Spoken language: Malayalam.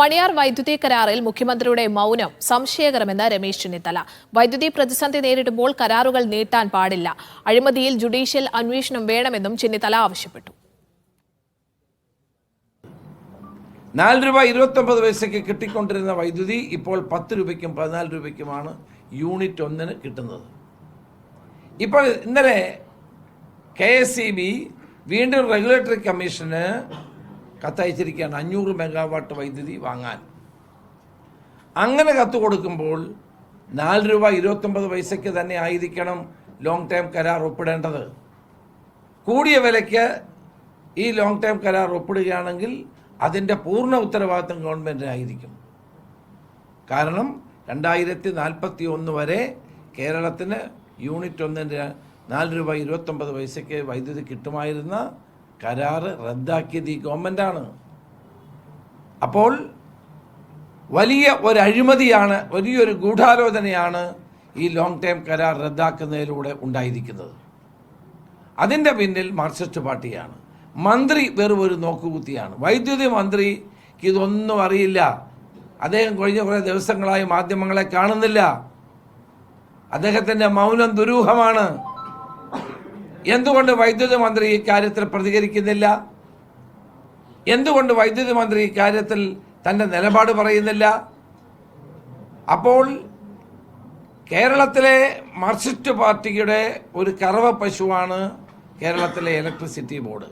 മണിയാർ വൈദ്യുതി കരാറിൽ മുഖ്യമന്ത്രിയുടെ മൗനം സംശയകരമെന്ന് രമേശ് ചെന്നിത്തല. വൈദ്യുതി പ്രതിസന്ധി നേരിടുമ്പോൾ കരാറുകൾ നീട്ടാൻ പാടില്ല. അഴിമതിയിൽ ജുഡീഷ്യൽ അന്വേഷണം വേണമെന്നും ചെന്നിത്തല ആവശ്യപ്പെട്ടു. നാല് രൂപ ഇരുപത്തൊമ്പത് പൈസയ്ക്ക് കിട്ടിക്കൊണ്ടിരുന്ന വൈദ്യുതി ഇപ്പോൾ പത്ത് രൂപയ്ക്കും പതിനാല് രൂപയ്ക്കുമാണ് യൂണിറ്റ് ഒന്നിന് കിട്ടുന്നത്. ഇപ്പോൾ ഇന്നലെ കെ വീണ്ടും റെഗുലേറ്ററി കമ്മീഷന് കത്തയച്ചിരിക്കുകയാണ്. അഞ്ഞൂറ് മെഗാവാട്ട് വൈദ്യുതി വാങ്ങാൻ. അങ്ങനെ കത്ത് കൊടുക്കുമ്പോൾ നാല് രൂപ ഇരുപത്തൊമ്പത് പൈസയ്ക്ക് തന്നെ ആയിരിക്കണം ലോങ് ടൈം കരാർ ഒപ്പിടേണ്ടത്. കൂടിയ വിലയ്ക്ക് ഈ ലോങ് ടൈം കരാർ ഒപ്പിടുകയാണെങ്കിൽ അതിന്റെ പൂർണ ഉത്തരവാദിത്വം ഗവൺമെന്റിനായിരിക്കും കാരണം രണ്ടായിരത്തി നാൽപ്പത്തി ഒന്ന് വരെ കേരളത്തിന് യൂണിറ്റ് ഒന്നിന്റെ നാല് രൂപ ഇരുപത്തൊമ്പത് പൈസയ്ക്ക് വൈദ്യുതി കിട്ടുമായിരുന്ന കരാറ് റദ്ദാക്കിയത് ഈ ഗവൺമെന്റാണ് അപ്പോൾ വലിയ ഒരു അഴിമതിയാണ് വലിയൊരു ഗൂഢാലോചനയാണ് ഈ ലോങ് ടൈം കരാർ റദ്ദാക്കുന്നതിലൂടെ ഉണ്ടായിരിക്കുന്നത്. അതിന്റെ പിന്നിൽ മാർക്സിസ്റ്റ് പാർട്ടിയാണ്. മന്ത്രി വെറും ഒരു നോക്കുകുത്തിയാണ്. വൈദ്യുതി മന്ത്രിക്ക് ഇതൊന്നും അറിയില്ല. അദ്ദേഹം കഴിഞ്ഞ കുറേ ദിവസങ്ങളായി മാധ്യമങ്ങളെ കാണുന്നില്ല. അദ്ദേഹത്തിന്റെ മൗനം ദുരൂഹമാണ്. എന്തുകൊണ്ട് വൈദ്യുത മന്ത്രി ഇക്കാര്യത്തിൽ പ്രതികരിക്കുന്നില്ല? എന്തുകൊണ്ട് വൈദ്യുതി മന്ത്രി ഇക്കാര്യത്തിൽ തന്റെ നിലപാട് പറയുന്നില്ല? അപ്പോൾ കേരളത്തിലെ മാർക്സിസ്റ്റ് പാർട്ടിയുടെ ഒരു കറവ പശുവാണ് കേരളത്തിലെ ഇലക്ട്രിസിറ്റി ബോർഡ്.